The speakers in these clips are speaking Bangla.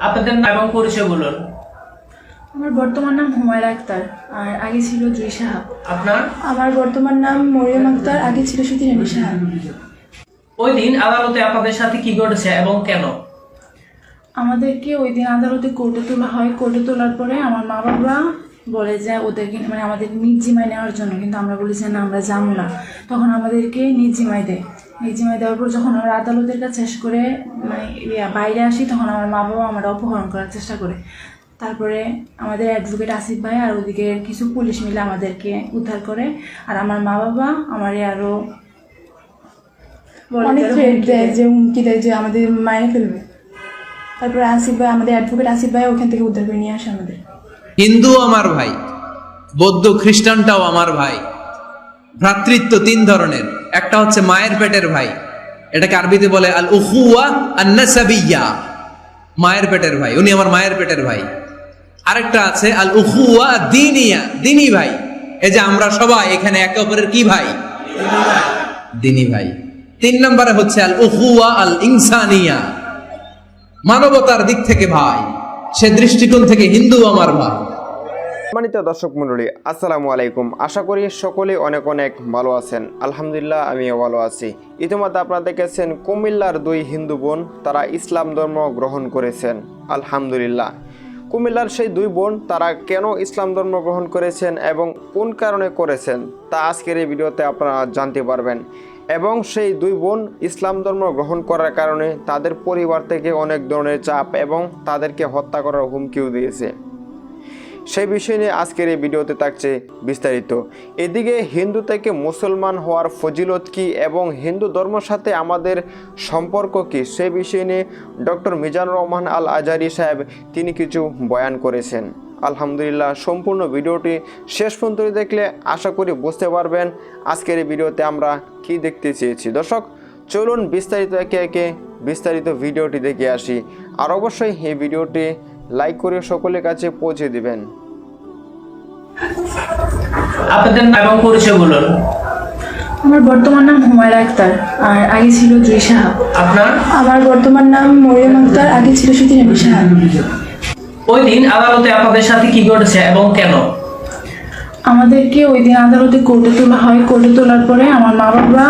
আপনাদের নাম এবং পরিচয় বলুন। আমার বর্তমান নাম হুমায়রা আক্তার আর আগে ছিল জুই সাহা। আপনার? আমার বর্তমান নাম মরিয়ম আক্তার আগে ছিল সুতিরানী সাহা। ওই দিন আদালতে আপনাদের সাথে কি ঘটেছে এবং কেন? আমাদেরকে ওই দিন আদালতে কোর্টে তোলা হয়। কোর্টে তোলার পরে আমার মা বাবা বলে যে ওদেরকে মানে আমাদের নির্জিমায় নেওয়ার জন্য কিন্তু আমরা বলি যে না আমরা যাব না। তখন আমাদেরকে নির্জিমায় দেয়। নির্জিমায় দেওয়ার পর যখন আমরা আদালতের কাছে শেষ করে মানে ইয়া বাইরে আসি তখন আমার মা বাবা আমরা অপহরণ করার চেষ্টা করে। তারপরে আমাদের অ্যাডভোকেট আসিফ ভাই আর ওদিকে কিছু পুলিশ মিলে আমাদেরকে উদ্ধার করে। আর আমার মা বাবা আমারে আরও বলে অনেক থ্রেট দেয় দেয়। যে হুমকি দেয় যে আমাদের মায়ের ফেলবে। তারপরে আসিফ ভাই আমাদের অ্যাডভোকেট আসিফ ভাই ওখান থেকে উদ্ধার করে নিয়ে আসে আমাদের। হিন্দু আমার ভাই বৌদ্ধ খ্রিস্টানটাও আমার ভাই। ভ্রাতৃত্ব তিন ধরনের। একটা হচ্ছে মায়ের পেটের ভাই। এটাকে আরবিতে বলে আল আন্নাসাবিয়া। মায়ের পেটের ভাই, উনি আমার মায়ের পেটের ভাই। আরেকটা আছে আল উহুয়া দিনিয়া দিনী ভাই। এই যে আমরা সবাই এখানে একে অপরের কি ভাই? দিনী ভাই। তিন নম্বরে হচ্ছে আল উহুয়া আল ইনসানিয়া মানবতার দিক থেকে ভাই। সে দৃষ্টিকোণ থেকে হিন্দু আমার ভাই। সম্মানিত দর্শক মণ্ডলী, আসসালামু আলাইকুম। আশা করি সকলে অনেক অনেক ভালো আছেন। আলহামদুলিল্লাহ, আমিও ভালো আছি। ইতিমধ্যে আপনারা দেখেছেন কুমিল্লার দুই হিন্দু বোন, তারা ইসলাম ধর্ম গ্রহণ করেছেন। আলহামদুলিল্লাহ। কুমিল্লার সেই দুই বোন, তারা কেন ইসলাম ধর্ম গ্রহণ করেছেন এবং কোন কারণে করেছেন, তা আজকের এই ভিডিওতে আপনারা জানতে পারবেন। এবং সেই দুই বোন ইসলাম ধর্ম গ্রহণ করার কারণে তাদের পরিবার থেকে অনেক ধরনের চাপ এবং তাদেরকে হত্যা করার হুমকিও দিয়েছে। সেই বিষয় নিয়ে আজকের এই ভিডিওতে থাকছে বিস্তারিত। এদিকে হিন্দু থেকে মুসলমান হওয়ার ফজিলত কি এবং হিন্দু ধর্মের সাথে আমাদের সম্পর্ক কি সে বিষয় নিয়ে ডক্টর মিজানুর রহমান আল আজারি সাহেব তিনি কিছু বয়ান করেছেন। আলহামদুলিল্লাহ, সম্পূর্ণ ভিডিওটি শেষ পর্যন্ত দেখলে আশা করি বুঝতে পারবেন আজকের এই ভিডিওতে আমরা কি দেখতে চেয়েছি। দর্শক, চলুন বিস্তারিত একে একে বিস্তারিত ভিডিওটি দেখে আসি। আর অবশ্যই এই ভিডিওটি লাইক করে সকলের কাছে পৌঁছে দিবেন। আপনাদের নাম এবং পরিচয় বলুন। আমার বর্তমান নাম হুমায়রা আক্তার আর আগে ছিল জুই সাহা। আপনার? আমার বর্তমান নাম মরিয়ম আক্তার আগে ছিল সুতিরানী সাহা। ওই দিন আদালতে আপনাদের সাথে কি ঘটেছে এবং কেন? আমাদেরকে ওই দিন আদালতে কোর্টে তোলা হয়। কোর্টে তোলার পরে আমার মা বাবা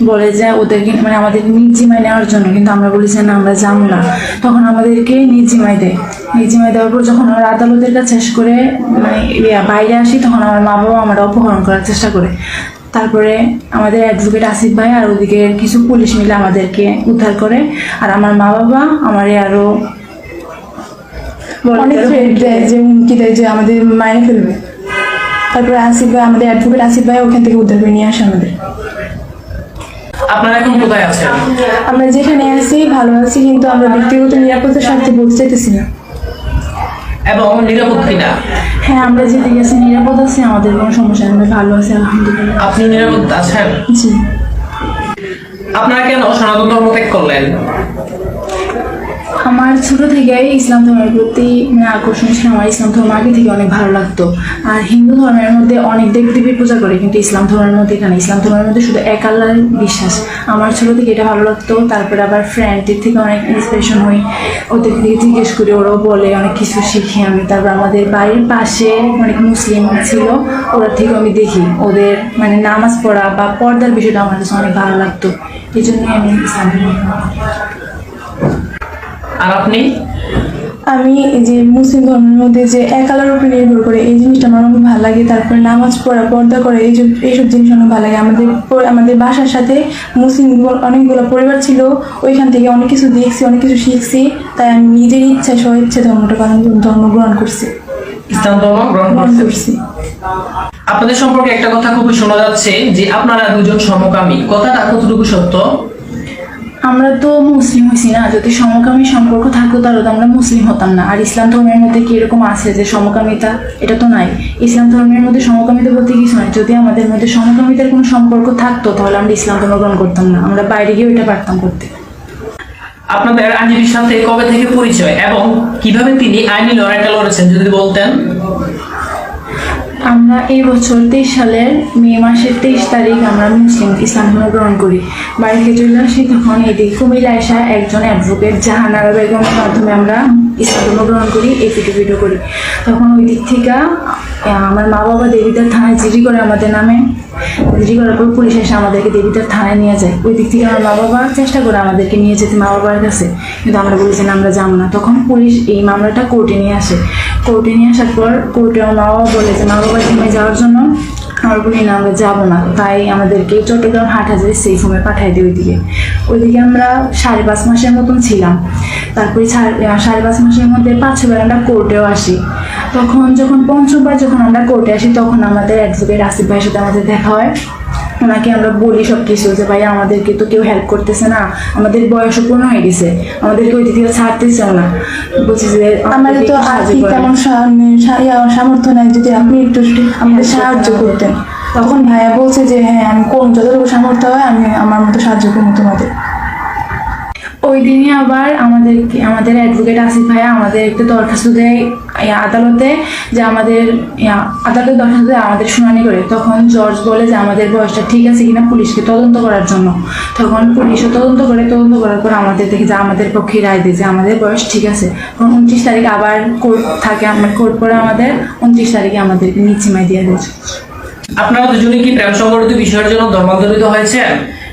বলে যে ওদেরকে মানে আমাদের নির্জিমায় নেওয়ার জন্য কিন্তু আমরা বলি যে না আমরা যাব না। তখন আমাদেরকে নির্জিমায় দেয়। নির্জিমায় দেওয়ার পর যখন আমরা আদালতের কাছে শেষ করে মানে বাইরে আসি তখন আমার মা বাবা আমরা অপহরণ করার চেষ্টা করে। তারপরে আমাদের অ্যাডভোকেট আসিফ ভাই আর ওদিকে কিছু পুলিশ মিলে আমাদেরকে উদ্ধার করে। আর আমার মা বাবা আমারে আরও বলে অনেক যে আরও থ্রেট দেয় দেয়। যে হুমকি দেয় যে আমাদের মায়ের ফেলবে। তারপরে আসিফ ভাই আমাদের অ্যাডভোকেট আসিফ ভাই ওখান থেকে উদ্ধার করে নিয়ে আসে আমাদের। আপনারা এখন কোথায় আছেন? আমরা যেখানে আছি ভালো আছি কিন্তু আমরা ব্যক্তিগত নিরাপত্তা স্বার্থে বলতে চাইতেছি না। এবং নিরাপদ কিনা? হ্যাঁ আমরা যেতে আছি নিরাপদ আছি আমাদের কোনো সমস্যা নেই আমরা ভালো আছি আলহামদুলিল্লাহ। আপনি নিরাপদ আছেন? জি। আপনারা কেন সনাতন ধর্ম ত্যাগ করলেন? আমার ছোট থেকে ইসলাম ধর্মের প্রতি মানে আকর্ষণ ছিল, আমার ইসলাম ধর্ম আগে থেকে অনেক ভালো লাগতো। আর হিন্দু ধর্মের মধ্যে অনেক দেব দেবীর পূজা করে, কিন্তু ইসলাম ধর্মের মধ্যে এখানে ইসলাম ধর্মের মধ্যে শুধু এক আল্লাহর বিশ্বাস। আমার ছোট থেকে এটা ভালো লাগতো, তারপরে আবার ফ্রেন্ডদের থেকে অনেক ইন্সপিরেশন হই। ওদের থেকে জিজ্ঞেস করি, ওরাও বলে অনেক কিছু শিখি আমি। তারপর আমাদের বাড়ির পাশে অনেক মুসলিম ছিল, ওরা থেকে আমি দেখি। ওদের মানে নামাজ পড়া বা পর্দার বিষয়টা আমার কাছে অনেক ভালো লাগতো। এই জন্যই আমি ইসলাম। আর আপনি? আমি যে মুসলিম ধর্মের মধ্যে যে এক আল্লাহর উপরে নির্ভর করে এই জিনিসটা আমার অনেক ভালো লাগে তারপরে নামাজ পড়া পর্দা করে এই এইসব জিনিস অনেক ভালো লাগে। আমাদের আমাদের বাসার সাথে মুসলিম অনেকগুলো পরিবার ছিল ওইখান থেকে অনেক কিছু দেখছি অনেক কিছু শিখছি তাই আমি নিজের ইচ্ছায় স্ব ইচ্ছে ধর্মটা পালন ধর্ম গ্রহণ করছি। ইসলাম ধর্ম গ্রহণ করছি। আপনাদের সম্পর্কে একটা কথা খুবই শোনা যাচ্ছে যে আপনারা দুজন সমকামী। কথাটা কতটুকু সত্য? আমরা তো মুসলিম হয়েছি না, যদি সমকামী সম্পর্ক থাকতো তাহলে তো আমরা মুসলিম হতাম না। আর ইসলাম ধর্মের মধ্যে কি এরকম আছে যে সমকামিতা? এটা তো নাই। ইসলাম ধর্মের মধ্যে সমকামিতা বলতে কিছু নয় যদি আমাদের মধ্যে সমকামিতার কোনো সম্পর্ক থাকতো, তাহলে আমরা ইসলাম ধর্ম গ্রহণ করতাম না। আমরা বাইরে গিয়ে ওইটা পারতাম করতে। আপনাদের আইনজীবীর সাথে কবে থেকে পরিচয়? এবং কীভাবে তিনি আইনি লড়াইটা লড়েছেন, যদি বলতেন? আমরা এই বছর তেইশ সালের মে মাসের তেইশ তারিখ আমরা মুসলিম ইসলাম ধর্ম গ্রহণ করি। বাড়িতে চলে আসি তখন এদিকে কুমিল্লা এসা একজন অ্যাডভোকেট জাহানারা বেগমের মাধ্যমে আমরা ইসলাম ধর্ম গ্রহণ করি এই ভিডিও ভিডিও করি। তখন ওই দিক থেকে আমার মা বাবা দেবীদার থানায় জিডি করে আমাদের নামে। জিডি করার পর পুলিশ এসে আমাদেরকে দেবীদার থানায় নিয়ে যায়। ওই দিক থেকে আমার মা বাবা চেষ্টা করে আমাদেরকে নিয়ে যেতে মা বাবার কাছে। কিন্তু আমরা বলি যে না, আমরা যাব না। তখন পুলিশ এই মামলাটা কোর্টে নিয়ে আসে। কোর্টে নিয়ে আসার পর কোর্টে আমার মা বাবা বলে যে মা বাবা থেমে যাওয়ার জন্য আমরা বলি না, আমরা যাব না। তাই আমাদেরকে চট্টগ্রাম হাট হাজারে সেফ হোমে পাঠাই দিই ওইদিকে। ওইদিকে আমরা সাড়ে পাঁচ মাসের মতন ছিলাম। তারপরে সাড়ে পাঁচ মাসের মধ্যে পাঁচ ছবার আমরা কোর্টেও আসি। তখন যখন পঞ্চমবার যখন আমরা কোর্টে আসি, তখন আমাদের অ্যাডভোকেট আসিফ ভাইয়ের সাথে আমাদের দেখা হয়। ওনাকে আমরা বলি সব কিছু যে ভাই আমাদেরকে তো কেউ হেল্প করতেছে না। আমাদের বয়সও পূর্ণ হয়ে গেছে। আমাদেরকে ওই দিকে ছাড়তেছেও না। বলছি যে আমাদের তো আর্থিক তেমন ইয়া, সামর্থ্য নাই। যদি আপনি একটু আমাদের সাহায্য করতেন। তখন ভাইয়া বলছে যে হ্যাঁ আমি কোন যতটুকু সামর্থ্য হয় আমি আমার মতো সাহায্য করব তোমাদের। ওই দিনই আবার আমাদের আমাদের অ্যাডভোকেট আসিফ ভাইয়া আমাদের একটা দরখাস্ত দেয় আদালতে যে আমাদের আদালতের আদালতে দরখাস্ত দেয়, আমাদের শুনানি করে। তখন জর্জ বলে যে আমাদের বয়সটা ঠিক আছে কিনা পুলিশকে তদন্ত করার জন্য। তখন পুলিশও তদন্ত করে, তদন্ত করার পর আমাদের দেখে যে আমাদের পক্ষে রায় দেয় যে আমাদের বয়স ঠিক আছে। তখন উনত্রিশ তারিখ আবার কোর্ট থাকে আমার কোর্ট পরে আমাদের উনত্রিশ তারিখে আমাদেরকে নিচ্ছিমায় দিয়ে দিয়েছে আপনারা দুজনে কি প্রেম সংগঠিত বিষয়ের জন্য ধর্মান্তরিত হয়েছে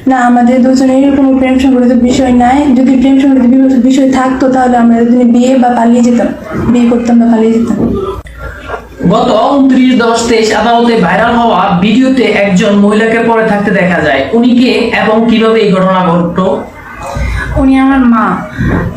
না, আমাদের দুজনের কোনো প্রেম সম্পর্কিত বিষয় নাই। যদি প্রেম সম্পর্কিত বিষয় থাকতো, তাহলে আমরা দুজনে বিয়ে বা পালিয়ে যেতাম। বিয়ে করতাম বা পালিয়ে যেতাম। গত উনত্রিশ, দশ, তেইশ আদালতে ভাইরাল হওয়া ভিডিওতে একজন মহিলাকে পরে থাকতে দেখা যায়। উনি কে এবং কীভাবে এই ঘটনা ঘটলো? উনি আমার মা।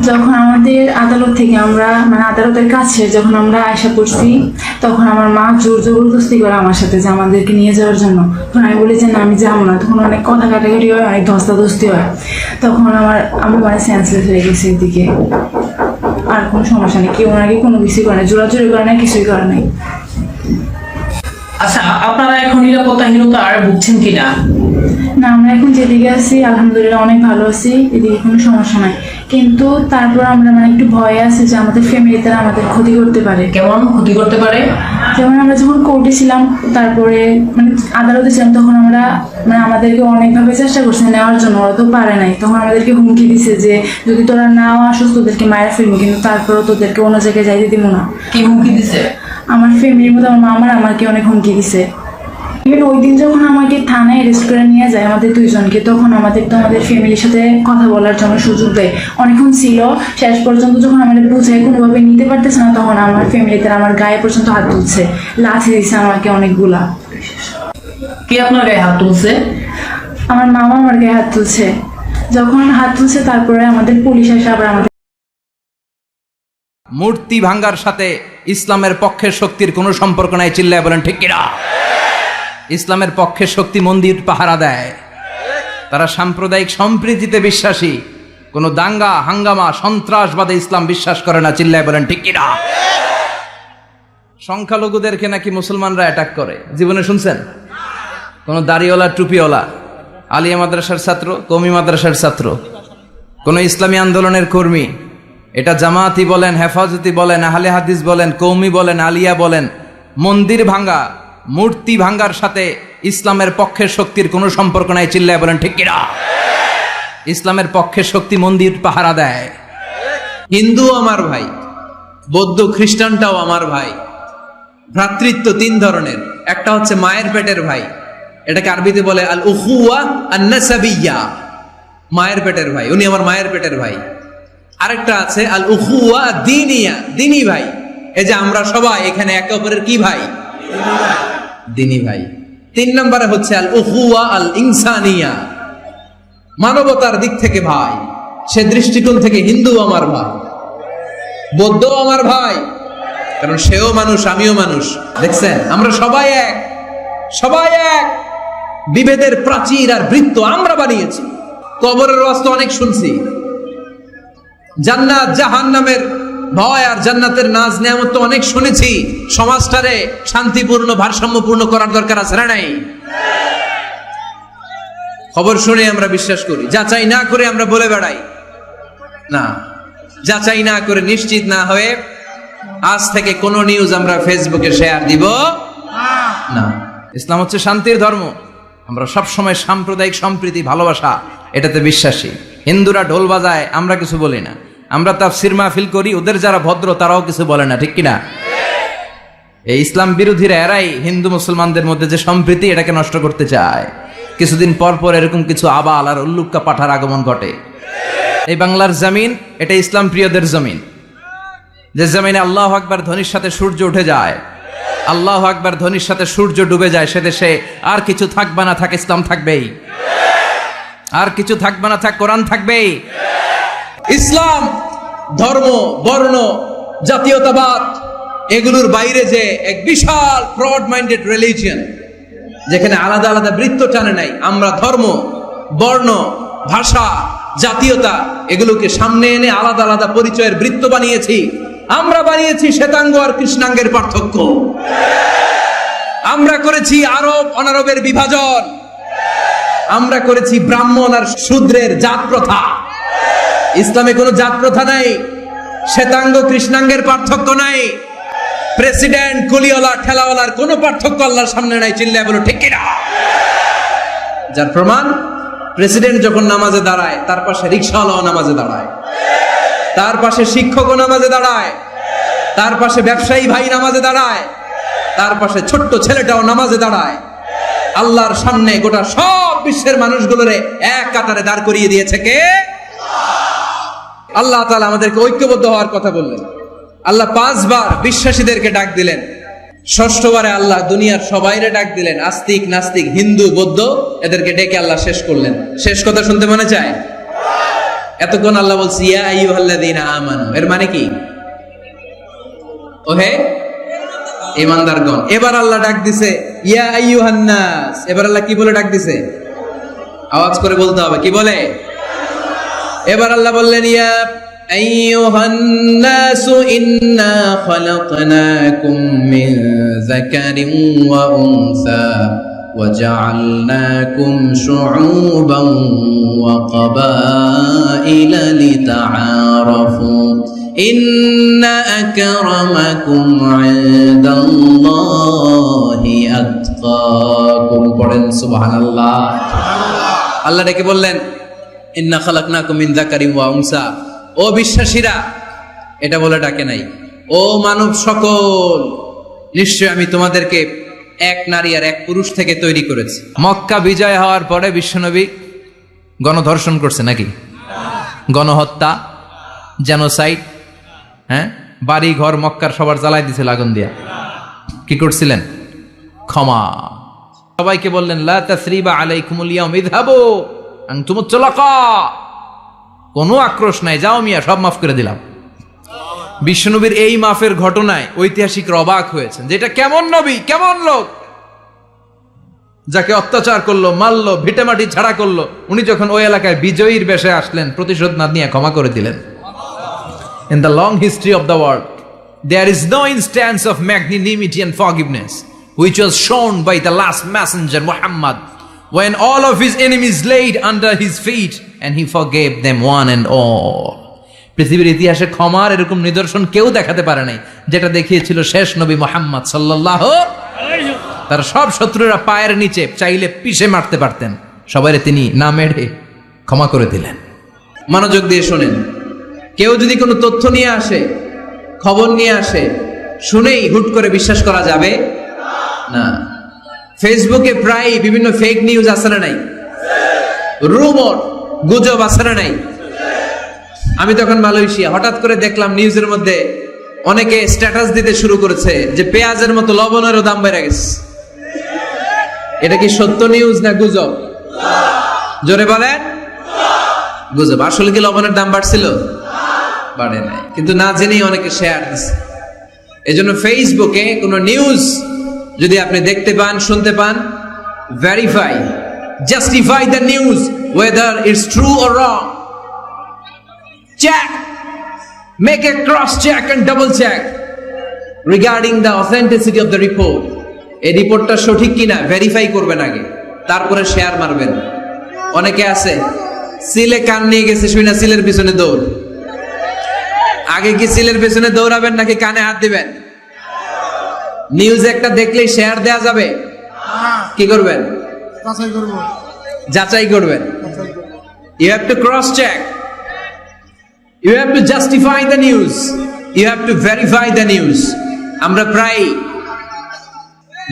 যখন আমাদের আদালত থেকে আমরা মানে আদালতের কাছে যখন আমরা আশা করছি, তখন আমার মা জোর জবরদস্তি করে আমার সাথে যে আমাদেরকে নিয়ে যাওয়ার জন্য। তখন আমি বলি যে, না, আমি যাব না। তখন অনেক কথা কাটাকাটি হয়, অনেক ধস্তাধস্তি হয়। তখন আমার আমি মানে সেন্সলেস হয়ে গেছি এদিকে। আর কোনো সমস্যা নেই। কেউ ওনাকে কোনো কিছুই করে না জোরাজুরি করে না কিছুই করে নাই। আচ্ছা আপনারা এখন নিরাপত্তাহীনতার ভুগছেন কিনা? না আমরা এখন যেদিকে আছি আলহামদুলিল্লাহ অনেক ভালো আছি এদিকে কোনো সমস্যা নাই। কিন্তু তারপর আমরা মানে একটু ভয়ে আছি যে আমাদের ফ্যামিলিতে আমাদের ক্ষতি করতে পারে। কেমন ক্ষতি করতে পারে? যেমন আমরা যখন কোর্টে ছিলাম তারপরে মানে আদালতে ছিলাম তখন আমরা মানে আমাদেরকে অনেকভাবে চেষ্টা করছে নেওয়ার জন্য ওরা তো পারে নাই। তখন আমাদেরকে হুমকি দিছে যে যদি তোরা নাও আসোস তোদেরকে মায়ের ফেলব কিন্তু তারপরেও তোদেরকে অন্য জায়গায় যাইতে দিব না। কি হুমকি দিছে? আমার ফ্যামিলির মধ্যে আমার মামার আমাকে অনেক হুমকি দিছে। ইভেন ওই দিন যখন আমাকে থানায় অ্যারেস্ট করে নিয়ে যায় আমাদের দুইজনকে তখন আমাদের তো আমাদের ফ্যামিলির সাথে কথা বলার জন্য সুযোগ দেয়। অনেকক্ষণ ছিল শেষ পর্যন্ত যখন আমাদের বুঝায় কোনোভাবে নিতে পারতেছে না তখন আমার ফ্যামিলিতে আমার গায়ে পর্যন্ত হাত তুলছে লাথি দিছে আমাকে অনেকগুলা। কে আপনার গায়ে হাত তুলছে? আমার মামা আমার গায়ে হাত তুলছে। যখন হাত তুলছে তারপরে আমাদের পুলিশ এসে আবার আমাদের মূর্তি ভাঙ্গার সাথে ইসলামের পক্ষের শক্তির কোনো সম্পর্ক নাই চিল্লায় বলেন ঠিক কিনা? ইসলামের পক্ষে শক্তি মন্দির পাহারা দেয়। তারা সাম্প্রদায়িক সম্প্রীতিতে বিশ্বাসী। কোনো দাঙ্গা, হাঙ্গামা, সন্ত্রাসবাদে ইসলাম বিশ্বাস করে না, চিল্লায় বলেন, ঠিক কিনা? সংখ্যালঘুদেরকে নাকি মুসলমানরা অ্যাটাক করে। জীবনে শুনছেন? কোনো দাড়িওয়ালা, টুপিওয়ালা, আলিয়া মাদ্রাসার ছাত্র কমি মাদ্রাসার ছাত্র, কোন ইসলামী আন্দোলনের কর্মী, এটা জামাতি বলেন, হেফাজতি বলেন, আহলে হাদিস বলেন কৌমি বলেন, আলিয়া বলেন, মন্দির ভাঙ্গা মূর্তি ভাঙ্গার সাথে ইসলামের পক্ষের শক্তির কোনো সম্পর্ক নাই, চিল্লায় বলেন, ঠিক কিনা? ইসলামের পক্ষের শক্তি মন্দির পাহারা দেয়। হিন্দু আমার ভাই, বৌদ্ধ খ্রিস্টানটাও আমার ভাই, ভ্রাতৃত্ব তিন ধরনের। একটা হচ্ছে মায়ের পেটের ভাই, এটাকে আরবিতে বলে আল আন্নাসাবিয়া। মায়ের পেটের ভাই, উনি আমার মায়ের পেটের ভাই। আরেকটা আছে আল উখুয়া দিনিয়া, দিনী ভাই। এই যে আমরা সবাই এখানে একে অপরের কি ভাই? দিনী ভাই। তিন নম্বরে হচ্ছে আল উখুয়া আল ইনসানিয়া মানবতার দিক থেকে ভাই, সে দৃষ্টিকোণ থেকে হিন্দু আমার ভাই। বৌদ্ধ আমার ভাই, কারণ সেও মানুষ, আমিও মানুষ। দেখছেন? আমরা সবাই এক সবাই এক। বিভেদের প্রাচীর আর বৃত্ত আমরা বানিয়েছি। কবরের অস্ত অনেক শুনছি। জান্নাত জাহান নামের ভয় আর জান্নাতের নাজ নেয়ামত তো অনেক শুনেছি। সমাজটারে শান্তিপূর্ণ, ভারসাম্যপূর্ণ করার দরকার আছে না নাই? খবর শুনে আমরা বিশ্বাস করি। যাচাই না করে আমরা বলে বেড়াই। না যাচাই না করে নিশ্চিত না হয়ে আজ থেকে কোনো নিউজ আমরা ফেসবুকে শেয়ার দিব। না। ইসলাম হচ্ছে শান্তির ধর্ম। আমরা সব সময় সাম্প্রদায়িক সম্প্রীতি, ভালোবাসা, এটাতে বিশ্বাসী। হিন্দুরা ঢোল বাজায়, আমরা কিছু বলি না। আমরা তা তাফসির মাহফিল করি, ওদের যারা ভদ্র তারাও কিছু বলে না, ঠিক কিনা? এই ইসলাম বিরোধীরা এরাই হিন্দু মুসলমানদের মধ্যে যে সম্প্রীতি এটাকে নষ্ট করতে চায়। কিছুদিন পর পর এরকম কিছু আবাল আর উল্লুক্কা পাঠার আগমন ঘটে। এই বাংলার জমিন, এটা ইসলাম প্রিয়দের জমিন। যে জমিনে আল্লাহ আকবার ধ্বনির সাথে সূর্য উঠে যায়, আল্লাহ আকবার ধ্বনির সাথে সূর্য ডুবে যায় সে দেশে আর কিছু থাকবে না থাক ইসলাম থাকবেই। আর কিছু থাকবে না থাক কোরআন থাকবেই। ইসলাম ধর্ম, বর্ণ, জাতীয়তাবাদ, এগুলোর বাইরে যে এক বিশাল ফ্রড মাইন্ডেড রিলিজিয়ন যেখানে আলাদা আলাদা বৃত্ত টানে নাই, আমরা ধর্ম, বর্ণ, ভাষা, জাতীয়তা, এগুলোকে সামনে এনে আলাদা আলাদা পরিচয়ের বৃত্ত বানিয়েছি। আমরা বানিয়েছি শ্বেতাঙ্গ আর কৃষ্ণাঙ্গের পার্থক্য। আমরা করেছি আরব অনারবের বিভাজন। আমরা করেছি ব্রাহ্মণ আর শূদ্রের জাত প্রথা। ইসলামে কোনো জাত প্রথা নাই, শ্বেতাঙ্গ কৃষ্ণাঙ্গের পার্থক্য নাই। প্রেসিডেন্ট, কুলিওয়ালা, ঠেলাওয়ালার কোনো পার্থক্য আল্লাহর সামনে নাই, চিল্লায় বলো, ঠিক কিনা? যার প্রমাণ, প্রেসিডেন্ট যখন নামাজে দাঁড়ায়, তার পাশে রিক্সাওয়ালাও নামাজে দাঁড়ায়। তার পাশে শিক্ষকও নামাজে দাঁড়ায়। তার পাশে ব্যবসায়ী ভাই নামাজে দাঁড়ায়। তার পাশে ছোট্ট ছেলেটাও নামাজে দাঁড়ায়। আল্লাহর সামনে গোটা সব বিশ্বের মানুষগুলোরে এক কাতারে দাঁড় করিয়ে দিয়েছে কে? আল্লাহ তাআলা আমাদেরকে ঐক্যবদ্ধ হওয়ার কথা বললেন। আল্লাহ পাঁচবার বিশ্বাসীদেরকে ডাক দিলেন। ষষ্ঠবারে আল্লাহ দুনিয়ার সবাইরে ডাক দিলেন। আস্তিক, নাস্তিক, হিন্দু, বৌদ্ধ, এদেরকে ডেকে আল্লাহ শেষ করলেন। শেষ কথা শুনতে মনে চায়? এতক্ষণ আল্লাহ বলছি এর মানে কি? ওহে? ইমানদারগণ এবার আল্লাহ ডাক দিছে, ইয়া আইয়ুহান নাস এবার আল্লাহ কি বলে ডাক দিছে? আওয়াজ করে বলতে হবে। কি বলে? এবার আল্লাহ বললেন ইয়া আইয়ুহান নাস ইন্না খালাকনাকুম মিন যাকারিন ওয়া উনসা وجعلناكم شعوبا وقبائل لتعارفوا إن أكرمكم عند الله أتقاكم পড়েন সুবহানাল্লাহ আল্লাহ ডেকে বললেন ইন্না খালাকনাকুম মিন যাকারিন ওয়া উনসা। ও বিশ্বাসীরা, এটা বলে ডাকে নাই। ও মানব সকল নিশ্চয় আমি তোমাদেরকে এক নারী আর এক পুরুষ থেকে তৈরি করেছি। মক্কা বিজয় হওয়ার পরে বিশ্বনবী গণধর্ষণ করছে নাকি? গণহত্যা, জেনোসাইড হ্যাঁ? বাড়ি ঘর মক্কার সবার জ্বালাই দিছিল আগুন দিয়া। কি করছিলেন? ক্ষমা। সবাইকে বললেন, লা তাসরিবা আলাইকুমুল ইয়াউম, ইযহাবু। কোনো আক্রোশ নাই, যাও মিয়া, সব মাফ করে দিলাম। বিশ্বনবীর এই মাফের ঘটনায় ঐতিহাসিকরা অবাক হয়েছেন, যেটা কেমন নবী, কেমন লোক? যাকে অত্যাচার করল, মারলো, ভিটেমাটি ছাড়া করল, উনি যখন ওই এলাকায় বিজয়ীর বেশে আসলেন, প্রতিশোধ না নিয়ে ক্ষমা করে দিলেন। In the long history of the world there is no instance of magnanimity and forgiveness, which was shown by the last messenger, Muhammad when all of his enemies laid under his feet, and he forgave them one and all. পৃথিবীর ইতিহাসে ক্ষমার এরকম নিদর্শন কেউ দেখাতে পারে নাই, যেটা দেখিয়েছিল শেষ নবী মোহাম্মদ সাল্লাহ তার সব শত্রুরা পায়ের নিচে চাইলে পিষে মারতে পারতেন। সবাই তিনি না মেরে ক্ষমা করে দিলেন। মনোযোগ দিয়ে শোনেন। কেউ যদি কোনো তথ্য নিয়ে আসে, খবর নিয়ে আসে, শুনেই হুট করে বিশ্বাস করা যাবে না। ফেসবুকে প্রায় বিভিন্ন ফেক নিউজ আসে না নাই? রুমর গুজব আসে না নাই? আমি তখন মালয়েশিয়া, হঠাৎ করে দেখলাম নিউজের মধ্যে অনেকে স্ট্যাটাস দিতে শুরু করেছে যে পেঁয়াজের মতো লবণেরও দাম বেড়ে গেছে। এটা কি সত্য নিউজ না গুজব? জোরে বলেন। গুজব, আসলে কি লবণের দাম বাড়ছিল? বাড়ে নাই। কিন্তু না জেনেই অনেকে শেয়ার দিচ্ছে এই জন্য ফেসবুকে কোনো নিউজ যদি আপনি দেখতে পান, শুনতে পান verify justify the news whether it's true or wrong check. Make a cross check and double check. Regarding the authenticity of the report এই রিপোর্টটা সঠিক কিনা ভেরিফাই করবেন আগে। তারপরে শেয়ার মারবেন। অনেকে আছে, সিলে কান নিয়ে গেছে শুই না সিলের পিছনে দৌড়। আগে কি সিলের পেছনে দৌড়াবেন নাকি কানে হাত দিবেন? নিউজ একটা দেখলেই শেয়ার দেয়া যাবে। কি করবেন? যাচাই যাচাই করবেন। You have to cross check you have to justify the news you have to verify the news আমরা প্রায়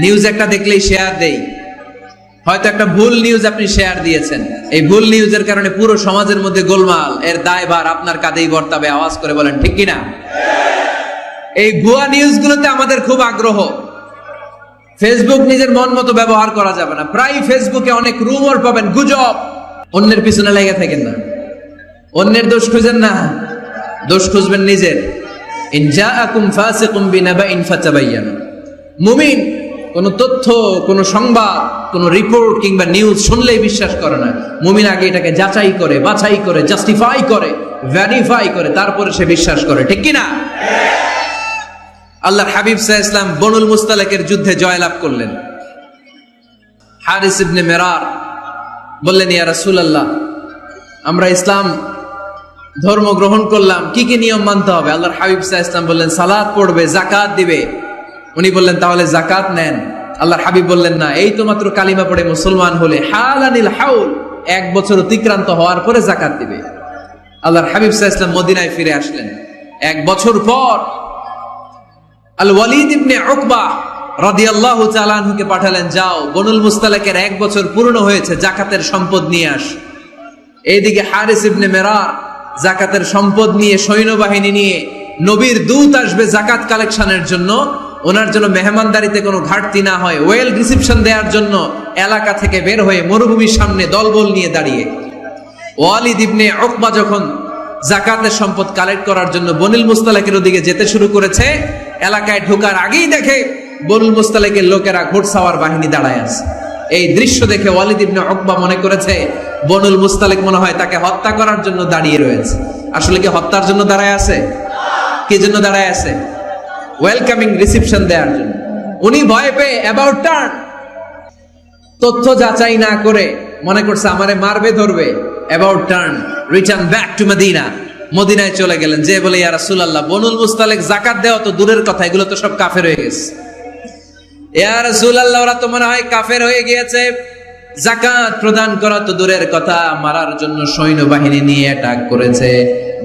নিউজ একটা দেখলেই শেয়ার দেই। হয়তো একটা ভুল নিউজ আপনি শেয়ার দিয়েছেন। এই ভুল নিউজের কারণে পুরো সমাজের মধ্যে গোলমাল। এর দায়ভার আপনার কাঁধেই বর্তাবে। আওয়াজ করে বলেন ঠিক কিনা? এই ভুয়া নিউজগুলোতে আমাদের খুব আগ্রহ। ফেসবুক নিজের মন মতো ব্যবহার করা যাবে না। প্রায় ফেসবুকে অনেক রুমর পাবেন, গুজব। অন্যের পিছনে লেগে থাকেন না। অন্যের দোষ খুঁজেন না। দোষ খুঁজবেন নিজের। মুমিন, কোন তথ্য, কোন সংবাদ, কোন রিপোর্ট কিংবা নিউজ শুনলেই বিশ্বাস করে না। মুমিন আগে এটাকে যাচাই করে, বাছাই করে জাস্টিফাই করে ভেরিফাই করে, তারপরে সে বিশ্বাস করে। ঠিক কি না আল্লাহর হাবিব সাহ ইসলাম বনুল মুস্তালেকের যুদ্ধে জয়লাভ করলেন। হারিস ইবনে মেরার বললেন, ইয়া রাসূলুল্লাহ, আমরা ইসলাম ধর্ম গ্রহণ করলাম, কি কি নিয়ম মানতে হবে? আল্লাহর হাবিব সাহ ইসলাম বললেন, সালাত পড়বে জাকাত দিবে। উনি বললেন, তাহলে জাকাত নেন। আল্লাহর হাবিব বললেন, না, এই তো মাত্র কালিমা পড়ে মুসলমান হলে, হালানিল হাউল, এক বছর অতিক্রান্ত হওয়ার পরে জাকাত দিবে। আল্লাহর হাবিব সাহ ইসলাম মদিনায় ফিরে আসলেন। এক বছর পর আল ওয়ালিদ ইবনে উকবা রাদিয়াল্লাহু তাআলা আনহুকে পাঠালেন, যাও, বনুল মুস্তালাকের এক বছর পূর্ণ হয়েছে, জাকাতের সম্পদ নিয়ে আস। এইদিকে হারিস ইবনে মেরার জাকাতের সম্পদ নিয়ে সৈন্যবাহিনী নিয়ে নবীর দূত আসবে জাকাত কালেকশনের জন্য। ওনার জন্য মেহমানদারিতে কোনো ঘাটতি না হয়, ওয়েল রিসিপশন দেওয়ার জন্য এলাকা থেকে বের হয়ে মরুভূমির সামনে দলবল নিয়ে দাঁড়িয়ে। ওয়ালিদ ইবনে উকবা যখন জাকাতের সম্পদ কালেক্ট করার জন্য বনিল মুস্তালাকের ওদিকে যেতে শুরু করেছে এলাকায় ঢোকার আগেই দেখে বনুল মুস্তালাকের লোকেরা ঘোড়সাওয়ার বাহিনী দাঁড়ায় আছে। এই দৃশ্য দেখে ওয়ালিদ ইবনে মনে করেছে বনুল মুস্তালিক মনে হয় তাকে হত্যা করার জন্য দাঁড়িয়ে রয়েছে। আসলে কি হত্যার জন্য দাঁড়ায় আছে? কি জন্য দাঁড়ায় আছে? ওয়েলকামিং রিসিপশন দেওয়ার জন্য। উনি ভয় পেয়ে অ্যাবাউট টার্ন তথ্য যাচাই না করে মনে করছে আমারে মারবে, ধরবে। About turn return back to Medina মদিনায় চলে গেলেন। যে বলে, ইয়া রাসূলুল্লাহ, বনুল মুস্তালিক জাকাত দেওয়া তো দূরের কথা, এগুলো তো সব কাফের হয়ে গেছে। ইয়া রাসূলুল্লাহ, ওরা তো মনে হয় কাফের হয়ে গিয়েছে। জাকাত প্রদান করা তো দূরের কথা, মারার জন্য সৈন্যবাহিনী নিয়ে অ্যাটাক করেছে।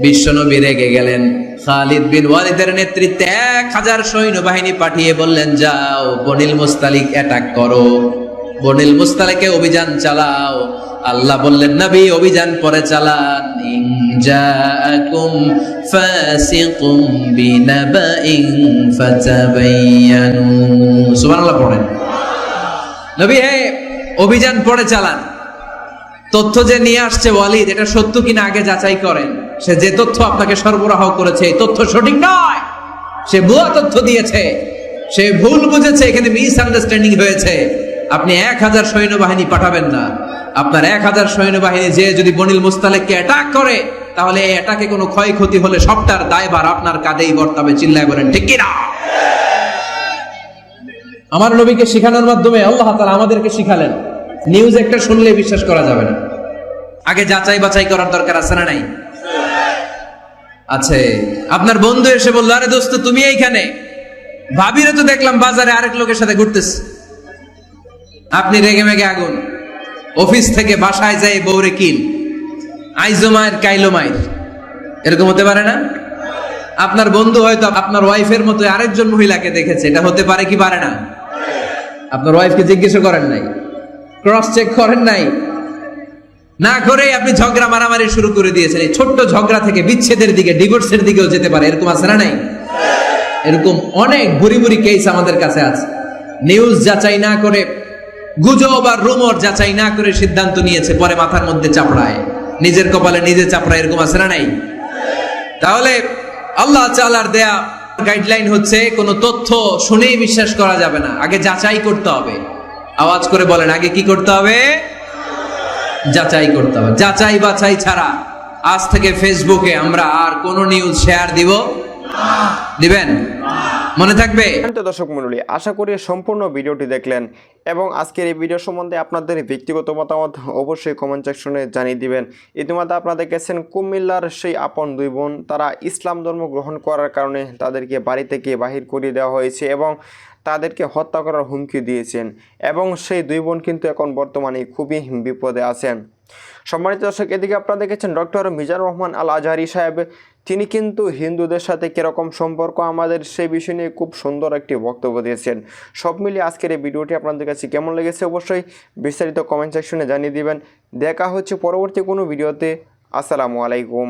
বিশ্বনবী রেগে গেলেন। খালিদ বিন ওয়ালিদের নেতৃত্বে এক হাজার সৈন্যবাহিনী পাঠিয়ে বললেন, যাও, বনিল মুস্তালিক অ্যাটাক করো। বনিল মুস্তালিকে অভিযান চালাও। আল্লাহ বললেন, নবী, অভিযান পরে চালান। পড়েন। নবী, হে, অভিযান পরে চালান। তথ্য যে নিয়ে আসছে ওয়ালিদ, এটা সত্য কিনা আগে যাচাই করেন। সে যে তথ্য আপনাকে সরবরাহ করেছে তথ্য সঠিক নয়। সে ভুয়া তথ্য দিয়েছে। সে ভুল বুঝেছে, এখানে মিস আন্ডারস্ট্যান্ডিং হয়েছে। আপনি এক হাজার সৈন্যবাহিনী পাঠাবেন না। আপনার এক হাজার সৈন্যবাহিনী যে যদি বনিল মুস্তালেককে অ্যাটাক করে, তাহলে এই অ্যাটাকে কোনো ক্ষয়ক্ষতি হলে সবটার দায়ভার আপনার কাঁধেই বর্তাবে, চিল্লায় বলেন, ঠিক কিনা? আমার নবীকে শেখানোর মাধ্যমে আল্লাহ তাআলা আমাদেরকে শিখালেন। নিউজ একটা শুনলে বিশ্বাস করা যাবে না। আগে যাচাই বাছাই করার দরকার আছে না নাই? আছে। আপনার বন্ধু এসে বলল, আরে দোস্ত, তুমি এইখানে? ভাবিরে তো দেখলাম বাজারে আরেক লোকের সাথে ঘুরতেছে। আপনি রেগে মেগে আগুন। অফিস থেকে বাসায় যাই বৌরে কিল আইজো মায়ের, কাইলো মায়ের। এরকম হতে পারে না? আপনার বন্ধু হয়তো আপনার ওয়াইফের মতো আরেকজন মহিলাকে দেখেছে, এটা হতে পারে কি পারে না? আপনার ওয়াইফকে জিজ্ঞেস করেন নাই। ক্রস চেক করেন নাই। না করে আপনি ঝগড়া মারামারি শুরু করে দিয়েছেন। এই ছোট্ট ঝগড়া থেকে বিচ্ছেদের দিকে, ডিভোর্সের দিকেও যেতে পারে। এরকম আছে না নাই? এরকম অনেক বুড়ি বুড়ি কেস আমাদের কাছে আছে। নিউজ যাচাই না করে গুজব আর রুমর যাচাই না করে সিদ্ধান্ত নিয়েছে, পরে মাথার মধ্যে চাপড়ায়। নিজের কপালে নিজে চাপড়ায়, এরকম আছে না নাই? তাহলে আল্লাহ চালার দেয়া গাইডলাইন হচ্ছে, কোনো তথ্য শুনেই বিশ্বাস করা যাবে না। আগে যাচাই করতে হবে। আওয়াজ করে বলেন, আগে কি করতে হবে? যাচাই করতে হবে। যাচাই বাছাই ছাড়া আজ থেকে ফেসবুকে আমরা আর কোনো নিউজ শেয়ার দিব? দিবেন? মনে থাকবে? দর্শক মণ্ডলী, আশা করি সম্পূর্ণ ভিডিওটি দেখলেন এবং আজকের এই ভিডিও সম্বন্ধে আপনাদের ব্যক্তিগত মতামত অবশ্যই কমেন্ট সেকশনে জানিয়ে দিবেন। ইতিমধ্যে আপনারা দেখেছেন কুমিল্লার সেই আপন দুই বোন, তারা ইসলাম ধর্ম গ্রহণ করার কারণে তাদেরকে বাড়ি থেকে বাহির করে দেওয়া হয়েছে এবং তাদেরকে হত্যা করার হুমকি দিয়েছেন এবং সেই দুই বোন কিন্তু এখন বর্তমানে খুবই বিপদে আছেন। সম্মানিত দর্শক, এদিকে আপনারা দেখেছেন ডক্টর মিজানুর রহমান আল আজহারি সাহেব তিনি কিন্তু হিন্দুদের সাথে কীরকম সম্পর্ক আমাদের সেই বিষয় নিয়ে খুব সুন্দর একটি বক্তব্য দিয়েছেন। সব মিলিয়ে আজকের এই ভিডিওটি আপনাদের কাছে কেমন লেগেছে অবশ্যই বিস্তারিত কমেন্ট সেকশনে জানিয়ে দিবেন। দেখা হচ্ছে পরবর্তী কোনো ভিডিওতে। আসসালামু আলাইকুম।